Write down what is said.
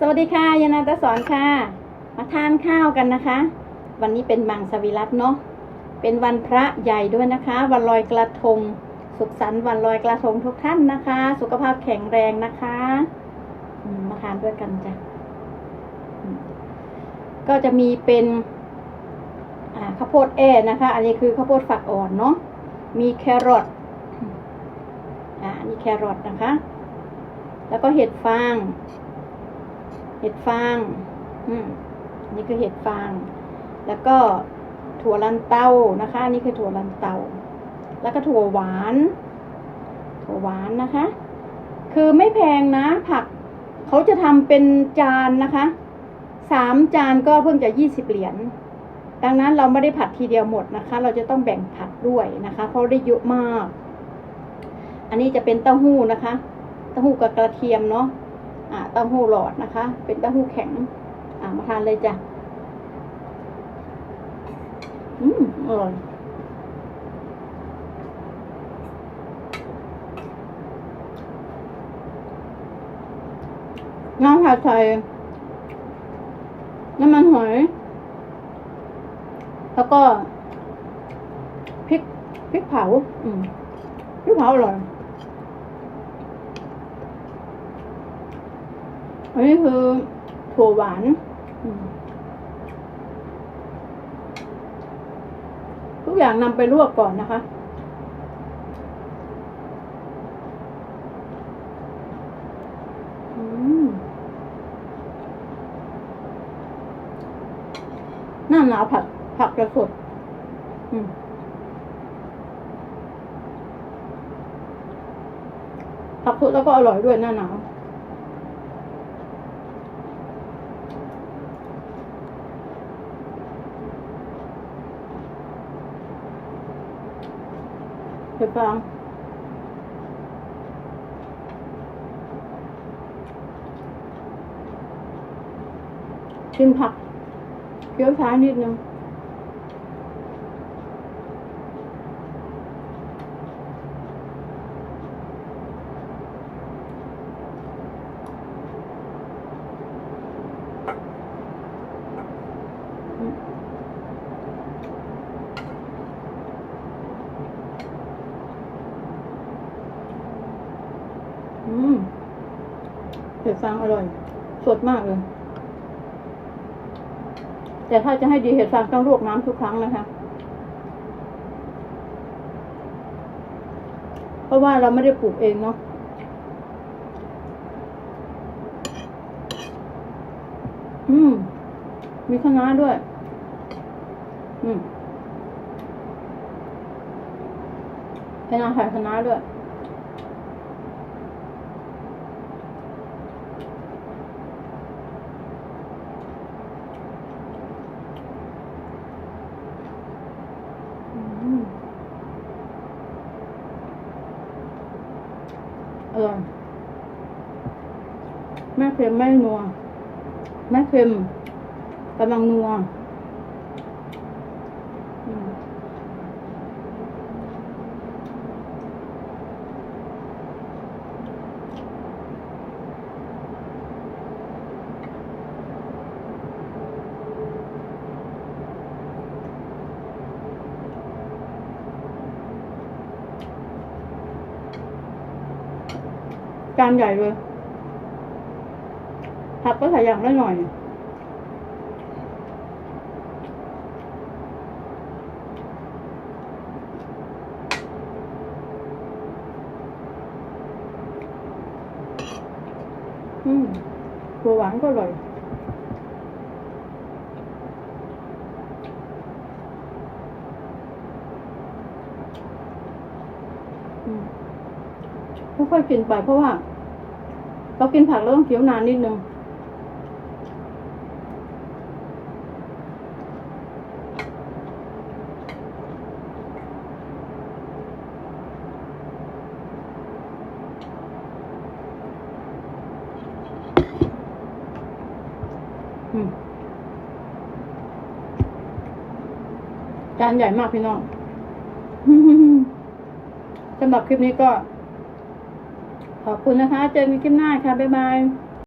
สวัสดีค่ะยานาตาสอนค่ะ มาทานข้าวกันนะคะ วันนี้เป็นมังสวิรัตเนาะเป็นวันพระใหญ่ด้วยนะคะ วันลอยกระทง สุขสันต์วันลอยกระทงทุกท่านนะคะ สุขภาพแข็งแรงนะคะมาทานด้วยกันจ้ะก็จะมีเป็นข้าวโพดแอ่นะคะ อันนี้คือข้าวโพดฝักอ่อนเนาะมีแครอทอ่าอันนี้แครอทนะคะ แล้วก็เห็ดฟาง เห็ดฟางอืมนี่คือเห็ดฟาง แล้วก็ถั่วลันเตานะคะอันนี้คือถั่วลันเตา แล้วก็ถั่วหวาน ถั่วหวานนะคะ คือไม่แพงนะผักเขาจะทำเป็นจานนะคะสามจานก็เพิ่งจะยี่สิบเหรียญดังนั้นเราไม่ได้ผัดทีเดียวหมดนะคะ เราจะต้องแบ่งผัดด้วยนะคะ เพราะได้เยอะมาก อันนี้จะเป็นเต้าหู้นะคะ เต้าหู้กับกระเทียมเนาะ อ่าเต้าหู้หลอดนะคะ เป็นเต้าหู้แข็ง อ่ามาทานเลยจ้ะ อืมอร่อยน้ำผัดไทยน้ำมันหอย แล้วก็พริกพริกเผา อืมพริกเผาอร่อย อันนี้คือถั่วหวานอืมทุกอย่างนำไปลวกก่อนนะคะอืมหน้าหนาวผักผักจะสดอืมผักสดแล้วก็อร่อยด้วยหน้าหนาว เห็ดฟางกินผักเคี้ยวช้านิดนึง อืม เห็ดฟางอร่อย สดมากเลย แต่ถ้าจะให้ดีเห็ดฟางต้องลวกน้ำทุกครั้งนะคะ เพราะว่าเราไม่ได้ปลูกเองเนาะอืม มีคะน้าด้วย อืมคะน้าใส่คะน้าด้วย อืม อร่อยแม่เค็มไม่นัวแม่เค็มกำลังนัว อืมจานใหญ่เลยผักก็ใค่อยๆกินไปเพราะว่า เรากินผักเราต้องเคี้ยวนานนิดนึงอืมจานใหญ่มากพี่น้องสำหรับคลิปนี้ก็ ขอบคุณนะคะ เจอกันคลิปหน้าค่ะ บ๊ายบาย